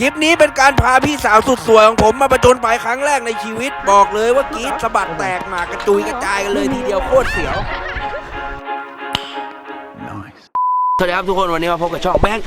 คลิปนี้เป็นการพาพี่สาวสุดสวยของผมมาประจนภัยครั้งแรกในชีวิตบอกเลยว่ากรีดสะบัดแตกหมากกระจุยกระจายกันเลยทีเดียวโคตรเสียว สวัสดีครับทุกคนวันนี้มาพบกับช่องแบงค์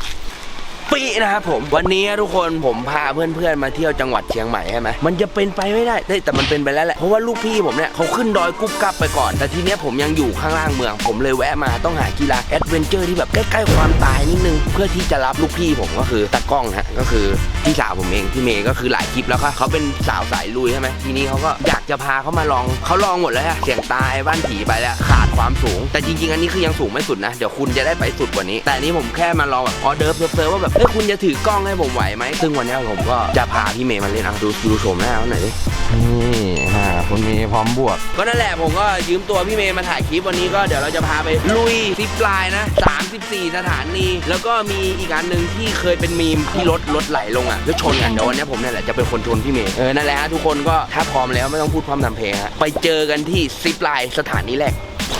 ปีนะครับผม วันนี้ทุกคนผมพาเพื่อนๆมาเที่ยวจังหวัดเชียงใหม่ใช่ไหมมันจะเป็นไปไม่ได้เฮ้แต่มันเป็นไปแล้วแหละเพราะว่าลูกพี่ผมเนี่ยเขาขึ้นดอยกุ๊บกับไปก่อน แต่ทีเนี้ยผมยังอยู่ข้างล่างเมือง ผมเลยแวะมาต้องหากีฬาแอดเวนเจอร์ที่แบบใกล้ๆความตายนิดนึง เพื่อที่จะรับลูกพี่ผมก็คือตากล้องฮะก็คือพี่สาวผมเองพี่เมย์ก็คือหลายคลิปแล้วก็เขาเป็นสาวสายลุยใช่ไหมทีนี้เขาก็อยากจะพาเขามาลองเขาลองหมดแล้วฮะเสียงตายบ้านผีไปแล้วขาดความสูง แต่จริงๆ อันนี้คือยังสูงไม่สุดนะเดี๋ยวคุณจะได้ไปสุดกว่านี้ แต่นี้ผมแค่มาลองแบบออเดิร์ฟเซิร์ว่าแบบเอ้ยคุณจะถือกล้องให้ผมไหวไหมซึ่งวันนี้ผมก็จะพาพี่เมย์มาเล่นอะดูดูโฉมหน้าเขาหน่อยดินี่ฮะคุณเมย์พร้อมบวก ก็นั่นแหละผมก็ยืมตัวพี่เมย์มาถ่ายคลิปวันนี้ก็เดี๋ยวเราจะพาไปลุยซิปไลน์นะ 34 สถานี แล้วก็มีอีกอันหนึ่งที่เคยเป็นมีมที่รถรถไหลลงอะแล้วชนกันเดี๋ยววันนี้ผมเนี่ยแหละจะเป็นคนชนพี่เมย์เออนั่นแหละฮะทุกคนก็ถ้าพร้อมแล้วไม่ต้องพูดพร่ำทำเพลงฮะไปเจอกันที่ซิปไลน์สถานีแรก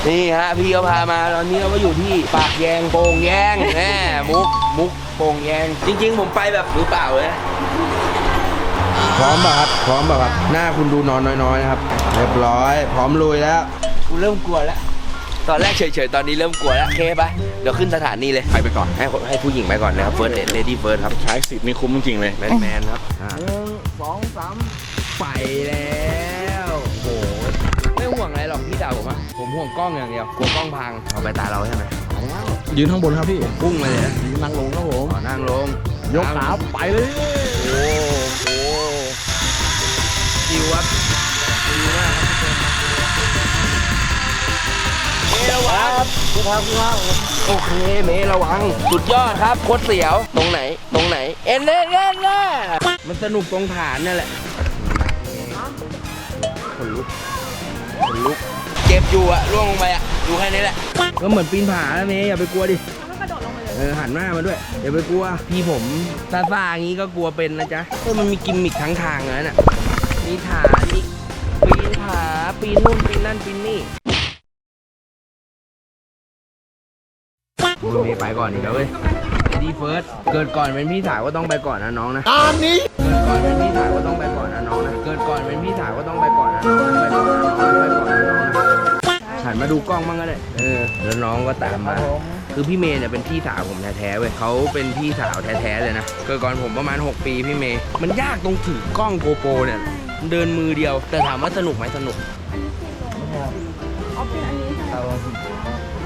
นี่ฮะพี่เขาพามาตอนนี้เราก็อยู่ที่ปากแยงโป่งแยงแหมมุกมุกโป่งแยง จริง ๆ ผมไปแบบมือเปล่าเลยนะพร้อมป่ะครับพร้อมป่ะครับ หน้าคุณดูนอนน้อยๆนะครับเรียบร้อย พร้อมลุยแล้วกูเริ่มกลัวแล้ว ตอนแรกเฉยๆ ตอนนี้เริ่มกลัวแล้วโอเคปะเดี๋ยวขึ้นสถานีเลยไปไปก่อนให้คนให้ผู้หญิงไปก่อนนะครับเฟิร์สเลดี้เฟิร์สครับใช้สิทธิ์นี่คุ้มจริงๆเลยแมนแมนๆครับหนึ่งสองสามไปแล้วโอ้โหไม่ห่ว งอะไรหรอกพี่ดาวผมอะผมห่วงกล้องอย่างเดียวกลัวกล้องพังเอาไปตาเราใช่ไหมยืนข้างบนครับพี่พุ่งมาเลยนะนั่งลงครับผมขอนั่งลงยกขาไปเลยโอ้โหจิวครับจิวมากครับทุกคนเมย์ระวังคุณครับคุณครับโอเคเมย์ระวังสุดยอดครับโคตรเสียวตรงไหนตรงไหนเอ็นเน่เน่เน่มันสนุกตรงฐานนั่นแหละขนลุก ขนลุกเจ็บอยู่อะล่วงลงไปอะดูแค่นี้แหละ ก็เหมือนปีนผาแล้วเมย์อย่าไปกลัวดิเออหันหน้ามาด้วยอย่าไปกลัว พี่ผมซาซาอย่างนี้ก็กลัวเป็นนะจ๊ะเออมันมีกิมมิคทั้งทางเลยน่ะมีฐานมีปีนผาปีนนู่นปีนนั่นปีนนี่มึงไม่ไปก่อนอีกแล้วเว้ยไอ้ดีเฟิร์สเกิดก่อนเป็นพี่สาวก็ต้องไปก่อนนะน้องนะตอนนี้เกิดก่อนเป็นพี่สาวก็ต้องไปก่อนนะน้องนะเกิดก่อนเป็นพี่สาวก็ต้องไปก่อนนะน้องนะไปก่อน หันมาดูกล้องบ้างก็ได้เออแล้วน้องก็ตามมา คือพี่เมย์เนี่ยเป็นพี่สาวผมแท้ๆเว้ยเขาเป็นพี่สาวแท้ๆเลยนะเกิดก่อนผมประมาณ 6 ปีพี่เมย์มันยากตรงถือกล้องโกโปรเนี่ยเดินมือเดียว แต่ถามว่าสนุกไหมสนุกอ๋อเป็นอันนี้ใช่ไหม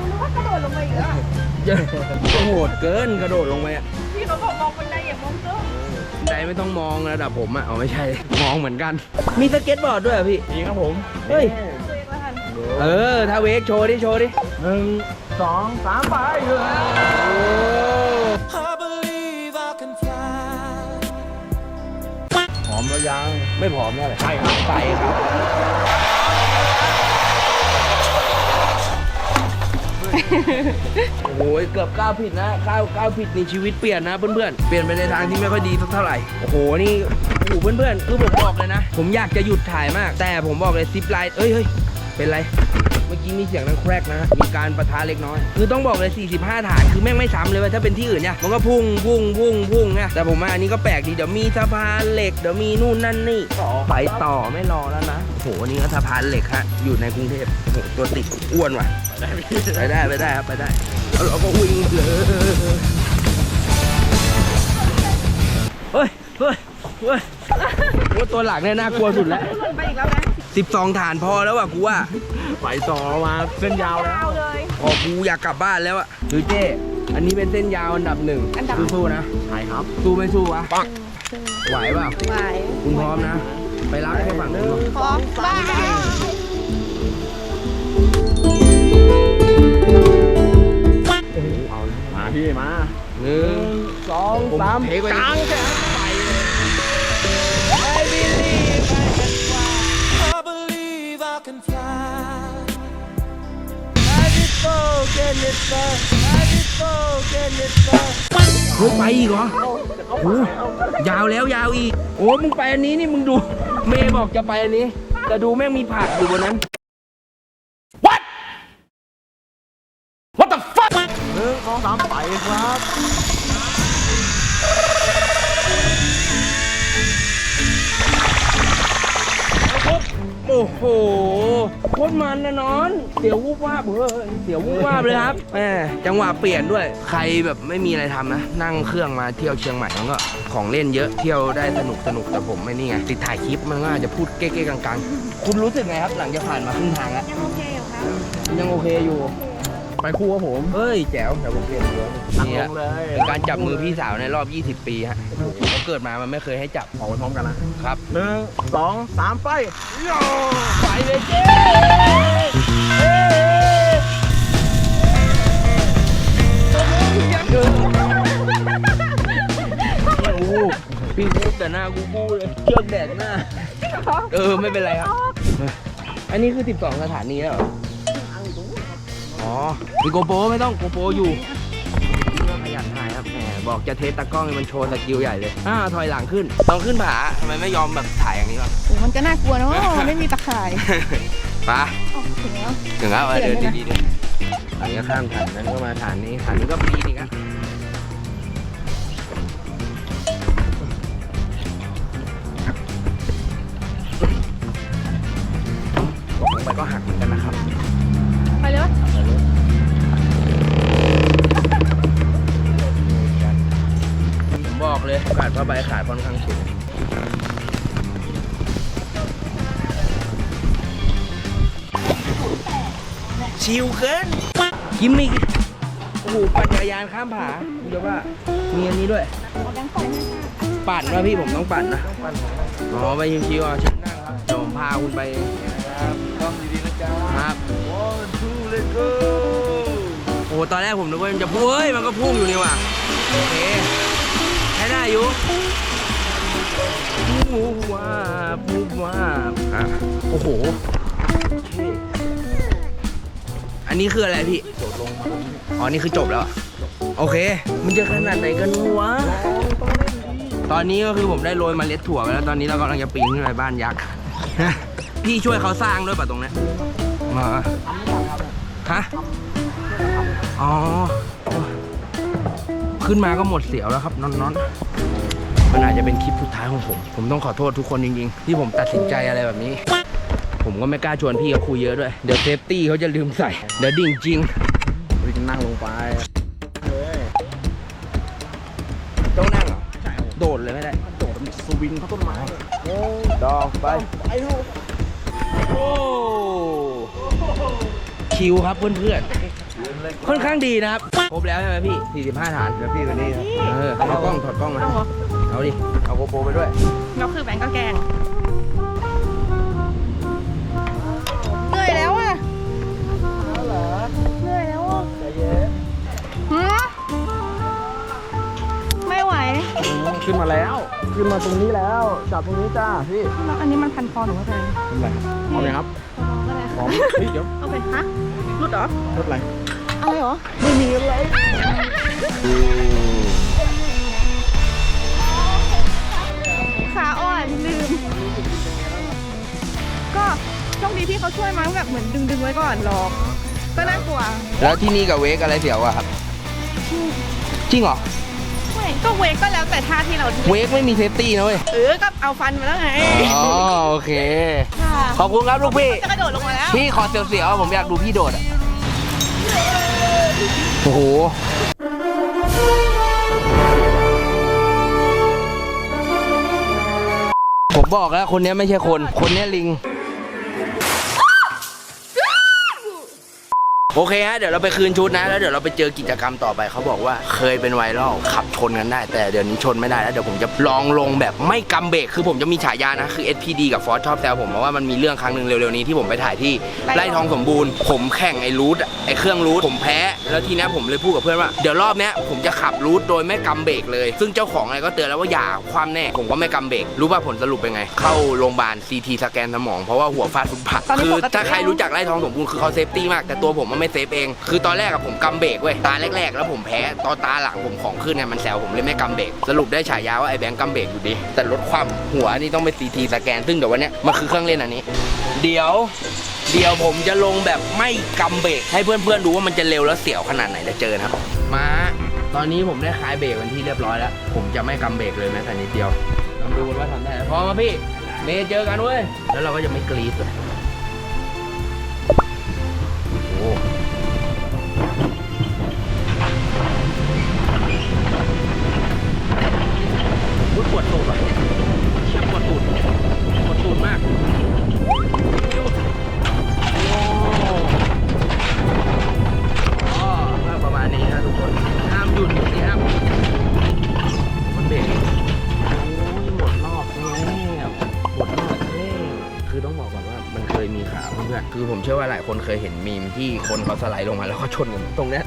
นึกว่ากระโดดลงไปอีกแล้วอะโหดเกินกระโดดลงไปอะพี่เขาบอกมองบันไดอย่ามองเกิ้งใจไม่ต้องมองระดับผมอะเอาไม่ใช่ มองเหมือนกัน มีสเก็ตบอร์ดด้วยเหรอพี่นี่ครับผมเฮ้ยตัว เองละกันเออถ้าเวกโชว์ดิโชว์ดิหนึ่งสองสามไปเลยหอมแล้วยังไม่ผอมเท่าไหร่ใช่ครับไปครับ โอ้โหเกือบก้าวผิดนะก้าวก้าวผิดในชีวิตเปลี่ยนนะเพื่อนๆ เปลี่ยนไปในทางที่ไม่ค่อยดีสักเท่าไหร่ โอ้โห นี่โอ้โหเพื่อนๆ คือผมบอกเลยนะ ผมอยากจะหยุดถ่ายมาก แต่ผมบอกเลยซิปไลน์เอ้ยเฮ้ย เป็นไร เมื่อกี้มีเสียงดังแครกนะ มีการประทะเล็กน้อย คือต้องบอกเลย 45 ฐาน คือแม่งไม่ซ้ำเลยว่าถ้าเป็นที่อื่นเนี่ย มันก็พุ่งพุ่งพุ่งพุ่งนะแต่ผมว่าอันนี้ก็แปลกดี เดี๋ยวมีสะพานเหล็ก เดี๋ยวมีนู่นนั่นนี่ไปต่อไม่รอแล้วนะ โหอันนี้ก็สะพานเหล็กฮะ อยู่ในกรุงเทพโหตัวติดอ้วนว่ะ ไปได้ไปได้ครับไปได้ แล้วเราก็วิ่งเลยเฮ้ยเฮ้ยเฮ้ยว่าตัวหลังเนี่ยน่ากลัวสุดแล้วไปอีกแล้ว 12 ฐานพอแล้วว่ะกูว่าไปต่อมาเส้นยาวแล้วเอาเลย พอกูอยากกลับบ้านแล้วอะคือเจ้อันนี้เป็นเส้นยาวอันดับหนึ่งอันดับ สู้ๆนะ ใช่ครับสู้ไม่สู้วะไหวเปล่าไหวคุณพร้อมนะ ไปรับให้ฝั่งนู้นพร้อมบ้าเอามาพี่มาหนึ่งสองผมสามเทคไว้กลางแขนไปเลย เฮ้ยไปอีกเหรอโอ้ยาวแล้วยาวอีก โอ้มึงไปอันนี้นี่มึงดู เมย์บอกจะไปอันนี้ แต่ดูแม่งมีผักอยู่บนนั้น What the fuck หนึ่งสองสามไปครับ โหโคตรมันนะนอน เสียววูบวาบเฮ้ยเสียววูบวาบเลยครับแหมจังหวะเปลี่ยนด้วย ใครแบบไม่มีอะไรทำนะ นั่งเครื่องมาเที่ยวเชียงใหม่มันก็ของเล่นเยอะ เที่ยวได้สนุกสนุกแต่ผมไม่นี่ไง ติดถ่ายคลิปมันก็อาจจะพูดเก๊กๆกังๆ คุณรู้สึกไงครับ หลังจากผ่านมาครึ่งทางแล้ว ยังโอเคอยู่ครับ ยังโอเคอยู่ ไปคู่กับผมเฮ้ยแจ๋วเดี๋ยวผมเปลี่ยนหัวนั่งนี่ลฮะงเลยเป็นการจับมือพี่สาวในรอบ 20 ปีฮะเขาเกิดมามันไม่เคยให้จับ ออกไปพร้อมกันนะครับ หนึ่งสองสามไปไปเลยเจ๊โอ้โหพี่พูดแต่หน้ากูกูเลยเชือกแดกหน้า เออ ไม่เป็นไรครับ อันนี้คือ 12 สถานีแล้วเหรอ อ๋อมีโกโปรไม่ต้องโกโปรอยู่พี่ก็ขยันถ่ายครับแหมบอกจะเทสตากล้องให้มันโชว์สกิลใหญ่เลยอ่าถอยหลังขึ้นต้องขึ้นผาทำไมไม่ยอมแบบถ่ายอย่างนี้วะโอ้มันก็น่ากลัวนะว่ามันไม่มีตะข่ายไปะออกถึงแล้ว ถึงแล้วเออเปลี่เดิยนนได้ไหมดีๆดิอันนี้ก็ข้ามฐานนั้นก็มาฐานนี้ฐานนี้ก็ปีนอีกอะตกลงไปก็หักเหมือนกันนะครับ ผมบอกเลยขาดผ้าใบขาดค่อนข้างสูงชิวเกินกิมมิกโอ้โหปั่นจักรยานข้ามผาเดี๋ยวว่ามีอันนี้ด้วย ปั่นว่าพี่ผมต้องปั่นนะอ๋อไปชิวๆอะชิวนั่งครับเดี๋ยวผมพาคุณไปครับต้องดีๆนะจ๊ะครับ อ้โหตอนแรกผมนึกว่ามันจะพุ่งเฮ้ย มันก็พุ่งอยู่นี่ว่ะโอเคใช้ได้อยู่มูว่ามูว่าอะโอ้โห อันนี้คืออะไรพี่ อ๋อ นี่คือจบแล้วอะโอเค มันจะขนาดไหนกันวะ ตอนนี้ก็คือผมได้โรยเมาเล็ดถั่วไปแล้ว ตอนนี้เรากำลังจะปีนขึ้นไปบ้านยักษ์ พี่ช่วยเขาสร้างด้วยป่ะตรงเนี้ยมาฮะ อ๋อ ขึ้นมาก็หมดเสียวแล้วครับนอนนอนมันอาจจะเป็นคลิปสุดท้ายของผม ผมต้องขอโทษทุกคนจริงๆ ที่ผมตัดสินใจอะไรแบบนี้ ผมก็ไม่กล้าชวนพี่เขาคุยเยอะด้วย เดี๋ยวเซฟตี้เขาจะลืมใส่ เดี๋ยวดิ่งจริงเราจะนั่งลงไปเลยต้องนั่งเหรอใช่ครับผมโดดเลยไม่ได้ โดดมันสวิงเข้าต้นไม้ดอกไปไปลูกโอ้คิวครับเพื่อนๆ ค่อนข้างดีนะครับ ครบแล้วใช่ไหมพี่ 45 ฐาน เดี๋ยวพี่คนนี้ครับเออเอากล้องถอดกล้องมาเอาเหรอเอาดิ เอาโกโปรไปด้วยเราคือแบงค์ก็แกงเหนื่อยแล้วอะเหนื่อยแล้วอะหือไม่ไหวขึ้นมาแล้ว ขึ้นมาตรงนี้แล้ว จับตรงนี้จ้าพี่แล้วอันนี้มันพันคอหนูว่าไงทำไรครับพร้อมไหมครับก็เลยพร้อมเฮ้ยเดี๋ยวเอาไปฮะรุดเหรอรถอะไร อะไรเหรอ ไม่มีอะไร ขาอ่อนลืม ก็โชคดีพี่เขาช่วยมั้งแบบเหมือนดึงดึงๆไว้ก่อนรอก็น่ากลัวแล้วที่นี่กับเวกอะไรเสียวอะครับ จริงเหรอ ไม่ก็เวกก็แล้วแต่ท่าที่เราเวกไม่มีเซฟตี้นะเว้ย เออก็เอาฟันมาแล้วไงอ๋อโอเค ค่ะขอบคุณครับลูกพี่ จะกระโดดลงมาแล้ว พี่ขอเสียวๆผมอยากดูพี่โดดอะ โอ้โหผมบอกแล้วคนนี้ไม่ใช่คน คนนี้ลิง โอเคฮะเดี๋ยวเราไปคืนชุดนะ แล้วเดี๋ยวเราไปเจอกิจกรรมต่อไปเขาบอกว่าเคยเป็นไวรัลขับชนกันได้ แต่เดี๋ยวนี้ชนไม่ได้แล้วเดี๋ยวผมจะลองลงแบบไม่กำเบรกคือผมจะมีฉายานะคือ SPD กับฟอสชอบแซวผมเพราะว่ามันมีเรื่องครั้งหนึ่งเร็วๆนี้ที่ผมไปถ่ายที่ไร่ทองสมบูรณ์ ผมแข่งไอ้รูทอะไอ้เครื่องรูทผมแพ้แล้วทีเนี้ยผมเลยพูดกับเพื่อนว่าเดี๋ยวรอบเนี้ยผมจะขับรูทโดยไม่กำเบรกเลย ซึ่งเจ้าของอะไรก็เตือนแล้วว่าอย่าความแน่ผมก็ไม่กำเบรกรู้ป่ะผลสรุปเป็นไง เข้าโรงพยาบาล CT สแกนสมองเพราะว่าหัวฟาดฟุตบาทตอนนี้คือปกติถ้าใครรู้จักไร่ทองสมบูรณ์คือเขาเซฟตี้มากแต่ตัวผมมันไม่เซฟเอง คือตอนแรกอะผมกำเบรกเว้ยตาแรกๆ แล้วผมแพ้ตอนตาหลังผมของขึ้นเนี่ยมันแซวผมเลยไม่กำเบรกสรุปได้ฉายาว่าไอ้แบงค์กำเบรกอยู่ดีแต่ลดความหัวนี่ต้องไป CT สแกนซึ่งเดี๋ยววันเนี้ยมันคือเครื่องเล่นอันนี้ เดี๋ยวเดี๋ยวผมจะลงแบบไม่กำเบรกให้เพื่อนๆดูว่ามันจะเร็วแล้วเสียวขนาดไหนจะเจอนะครับมาตอนนี้ผมได้คลายเบรกวันที่เรียบร้อยแล้ว ผมจะไม่กำเบรกเลยแม้แต่นิดเดียวลองดูกันว่าทำได้ไหมพร้อมไหมพี่เมย์เจอกันเว้ยแล้วเราก็จะไม่กรี๊ดเลยอุ๊ย พื่อนคือผมเชื่อว่าหลายคนเคยเห็นมีมที่คนเขาสไลด์ลงมาแล้วก็ชนกันตรงเนี้ย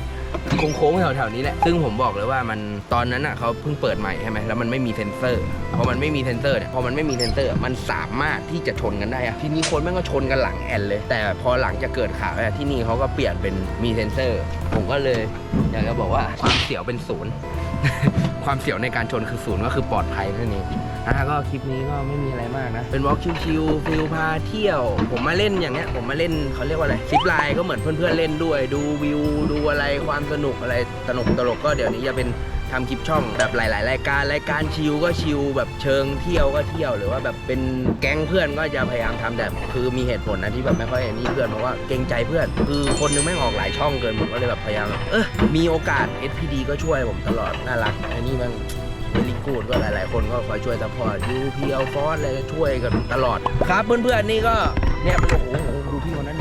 โค้งๆแถวๆนี้แหละ ซึ่งผมบอกเลยว่ามันตอนนั้นอะเขาเพิ่งเปิดใหม่ใช่ไหมแล้วมันไม่มีเซนเซอร์พอมันไม่มีเซนเซอร์เนี่ยพอมันไม่มีเซนเซอร์มันสามารถที่จะชนกันได้อะทีนี้คนแม่งก็ชนกันหลังแอนเลย แต่พอหลังจะเกิดข่าวที่นี่เขาก็เปลี่ยนเป็นมีเซนเซอร์ผมก็เลยอยากจะบอกว่าความเสียวเป็นศูนย์ ความเสียวในการชนคือศูนย์ก็คือปลอดภัยนั่นเองอะก็คลิปนี้ก็ไม่มีอะไรมากนะ เป็นวอล์กชิลๆฟิลพาเที่ยว ผมมาเล่นอย่างเงี้ย ผมมาเล่นเขาเรียกว่าอะไรซิปไลน์ก็เหมือนเพื่อนๆเล่นด้วย ดูวิวดูอะไรความสนุกอะไรสนุกตลกก็เดี๋ยวนี้จะเป็น ทำคลิปช่องแบบหลาย ๆ รายการรายการชิลก็ชิลแบบเชิงเที่ยวก็เที่ยวหรือว่าแบบเป็นแก๊งเพื่อนก็จะพยายามทำแต่คือมีเหตุผลนะที่แบบไม่ค่อยนี่เพื่อนเพราะว่าเกรงใจเพื่อน คือคนนึงแม่ออกหลายช่องเกินผมก็เลยแบบพยายามเออมีโอกาส SPD ก็ช่วยผมตลอดน่ารักอันนี้มันเวลิกูดก็หลาย ๆ คนก็คอยช่วยซัพพอร์ตยูพีเอลฟอสอะไรก็ช่วยกันตลอด ครับเพื่อน ๆ นี่ก็เนี่ยโอ้โหดูพี่คนนั้น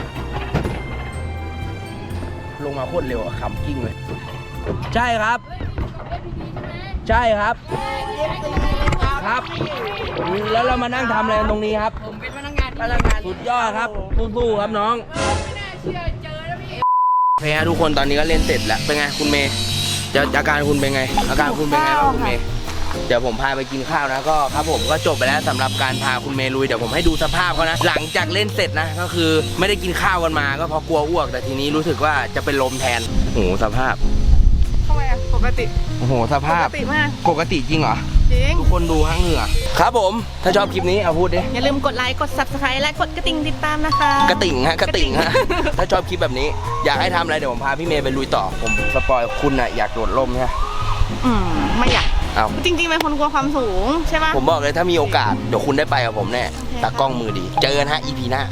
ลงมาโคตรเร็วอะขำกิ้งเลย ใช่ครับ ใช่ครับ ครับ แล้วเรามานั่งทำอะไรกันตรงนี้ครับ ผมเป็นพนักงานพนักงานสุดยอดครับสู้ๆครับน้องโอเคฮะทุกคนตอนนี้ก็เล่นเสร็จแล้วเป็นไงคุณเมย์จะอาการคุณเป็นไง อาการคุณเป็นไงบ้างคุณเมย์เดี๋ยวผมพาไปกินข้าวนะก็ครับผมก็จบไปแล้วสำหรับการพาคุณเมย์ลุยเดี๋ยวผมให้ดูสภาพเขานะหลังจากเล่นเสร็จนะก็คือไม่ได้กินข้าวกันมา ก็เพราะกลัวอ้วก แต่ทีนี้รู้สึกว่าจะเป็นลมแทนโอ้โหสภาพทำไมอะ ปกติ โอ้โหสปภาพกติมาก ปกติจริงเหรอ จริง ทุกคนดูห้างเหงื่อ ครับผม ถ้าชอบคลิปนี้เอาพูดดิ อย่าลืมกดไลค์ กด subscribe และกดกระดิ่งติดตามนะคะ กระติ่งฮะกระติ่งฮะ ถ้าชอบคลิปแบบนี้ อยากให้ทำอะไรเดี๋ยวผมพาพี่เมย์ไปลุยต่อ ผมสปอยคุณน่ะอยากโดดร่มใช่ไหมอืม ไม่อยาก เอา จริงๆเป็นคนกลัวความสูงใช่ปะ ผมบอกเลยถ้ามีโอกาสเดี๋ยวคุณได้ไปกับผมแน่โอเค ตากล้องมือดี เจอกันฮะ EP หน้า